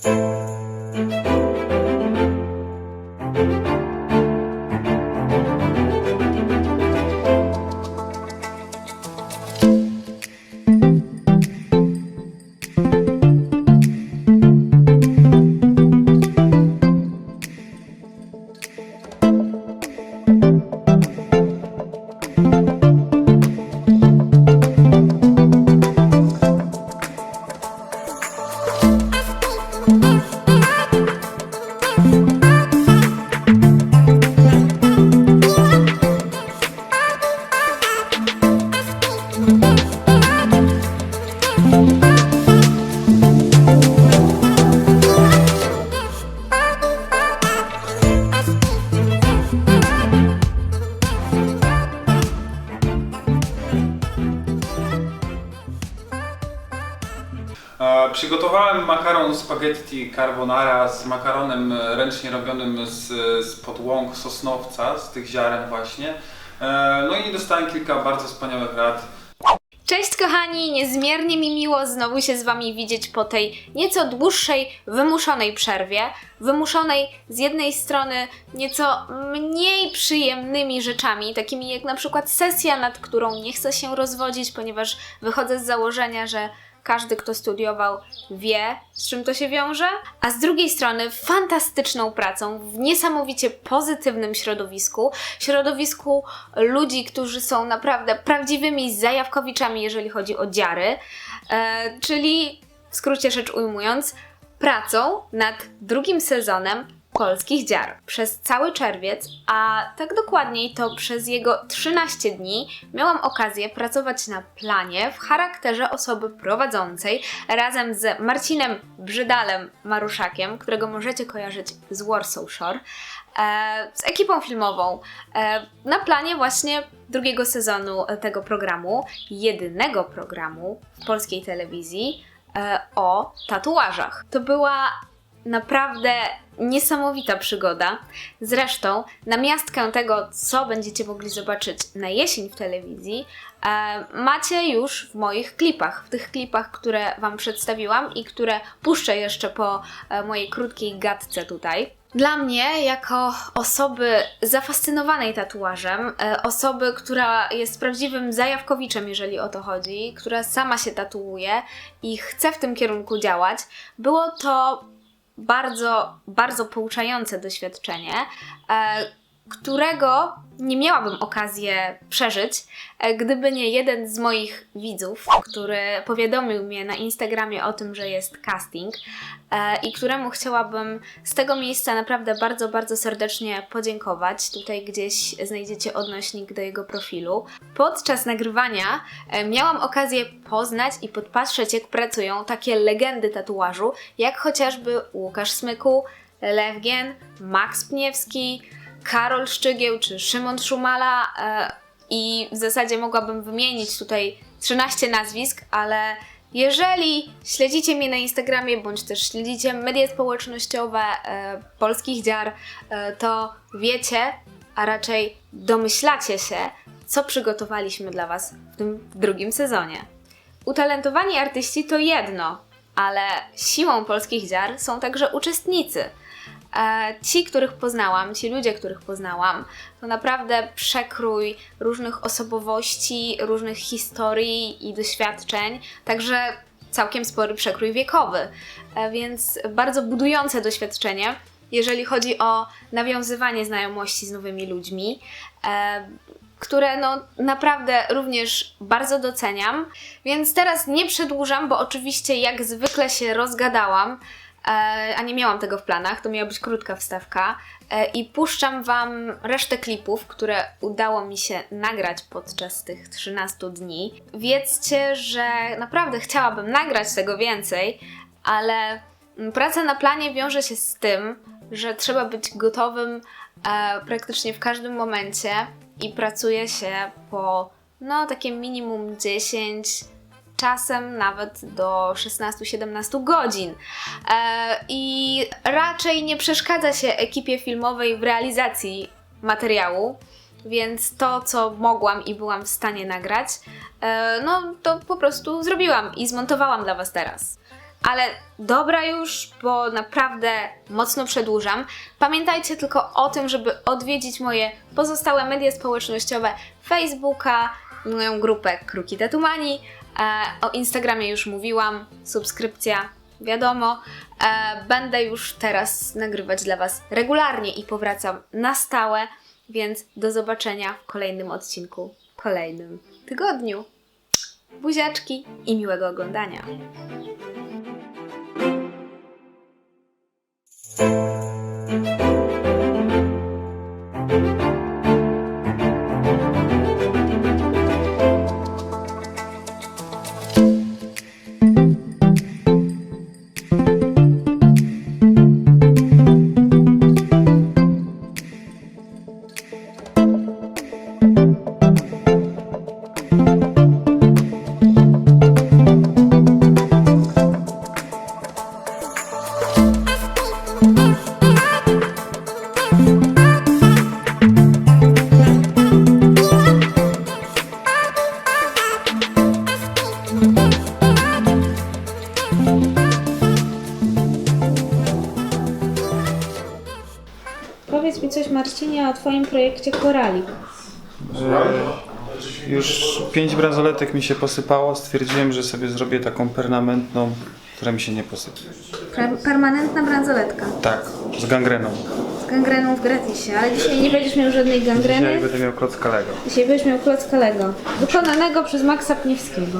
E, Przygotowałem makaron spaghetti carbonara z makaronem e, ręcznie robionym z, z podłąk sosnowca, z tych ziaren właśnie. E, No i dostałem kilka bardzo wspaniałych rad. Cześć kochani, niezmiernie mi miło znowu się z Wami widzieć po tej nieco dłuższej, wymuszonej przerwie. Wymuszonej z jednej strony nieco mniej przyjemnymi rzeczami, takimi jak na przykład sesja, nad którą nie chcę się rozwodzić, ponieważ wychodzę z założenia, że każdy, kto studiował, wie, z czym to się wiąże, a z drugiej strony fantastyczną pracą w niesamowicie pozytywnym środowisku, środowisku ludzi, którzy są naprawdę prawdziwymi zajawkowiczami, jeżeli chodzi o dziary, e, czyli w skrócie rzecz ujmując, pracą nad drugim sezonem polskich dziar. Przez cały czerwiec, a tak dokładniej to przez jego 13 dni, miałam okazję pracować na planie w charakterze osoby prowadzącej razem z Marcinem Brzydalem Maruszakiem, którego możecie kojarzyć z Warsaw Shore, e, z ekipą filmową e, na planie właśnie drugiego sezonu tego programu, jedynego programu w polskiej telewizji e, o tatuażach. To była naprawdę niesamowita przygoda. Zresztą, na miastkę tego, co będziecie mogli zobaczyć na jesień w telewizji, e, macie już w moich klipach. W tych klipach, które Wam przedstawiłam i które puszczę jeszcze po e, mojej krótkiej gadce tutaj. Dla mnie, jako osoby zafascynowanej tatuażem, e, osoby, która jest prawdziwym zajawkowiczem, jeżeli o to chodzi, która sama się tatuuje i chce w tym kierunku działać, było to bardzo, bardzo pouczające doświadczenie, e, którego nie miałabym okazji przeżyć, e, gdyby nie jeden z moich widzów, który powiadomił mnie na Instagramie o tym, że jest casting e, i któremu chciałabym z tego miejsca naprawdę bardzo, bardzo serdecznie podziękować. Tutaj gdzieś znajdziecie odnośnik do jego profilu. Podczas nagrywania e, miałam okazję poznać i podpatrzeć, jak pracują takie legendy tatuażu, jak chociażby Łukasz Smyku, Lewgien, Max Pniewski, Karol Szczygieł czy Szymon Szumala e, i w zasadzie mogłabym wymienić tutaj 13 nazwisk, ale jeżeli śledzicie mnie na Instagramie bądź też śledzicie media społecznościowe e, polskich dziar, e, to wiecie, a raczej domyślacie się, co przygotowaliśmy dla Was w tym drugim sezonie. Utalentowani artyści to jedno, ale siłą polskich dziar są także uczestnicy. E, ci, których poznałam, ci ludzie, których poznałam, to naprawdę przekrój różnych osobowości, różnych historii i doświadczeń, także całkiem spory przekrój wiekowy, e, więc bardzo budujące doświadczenie, jeżeli chodzi o nawiązywanie znajomości z nowymi ludźmi. E, które no naprawdę również bardzo doceniam. Więc teraz nie przedłużam, bo oczywiście jak zwykle się rozgadałam, a nie miałam tego w planach, to miała być krótka wstawka. E, I puszczam Wam resztę klipów, które udało mi się nagrać podczas tych 13 dni. Wiedzcie, że naprawdę chciałabym nagrać tego więcej, ale mm, praca na planie wiąże się z tym, że trzeba być gotowym e, praktycznie w każdym momencie i pracuje się po no takie minimum 10, czasem nawet do 16-17 godzin. E, I raczej nie przeszkadza się ekipie filmowej w realizacji materiału, więc to, co mogłam i byłam w stanie nagrać, e, no to po prostu zrobiłam i zmontowałam dla Was teraz. Ale dobra już, bo naprawdę mocno przedłużam. Pamiętajcie tylko o tym, żeby odwiedzić moje pozostałe media społecznościowe Facebooka, moją grupę Kruki Tatumani. E, o Instagramie już mówiłam, subskrypcja, wiadomo. E, będę już teraz nagrywać dla Was regularnie i powracam na stałe, więc do zobaczenia w kolejnym odcinku, kolejnym tygodniu. Buziaczki i miłego oglądania. Powiedz mi coś, Marcinie, o Twoim projekcie Korali. Już pięć bransoletek mi się posypało, stwierdziłem, że sobie zrobię taką permanentną, która mi się nie posypie. permanentna bransoletka Tak, z gangreną. z gangreną w gratisie, ale dzisiaj nie będziesz miał żadnej Dzisiaj gangreny. będę miał klocka Lego. Dzisiaj będziesz miał klocka Lego, wykonanego przez Maxa Pniewskiego.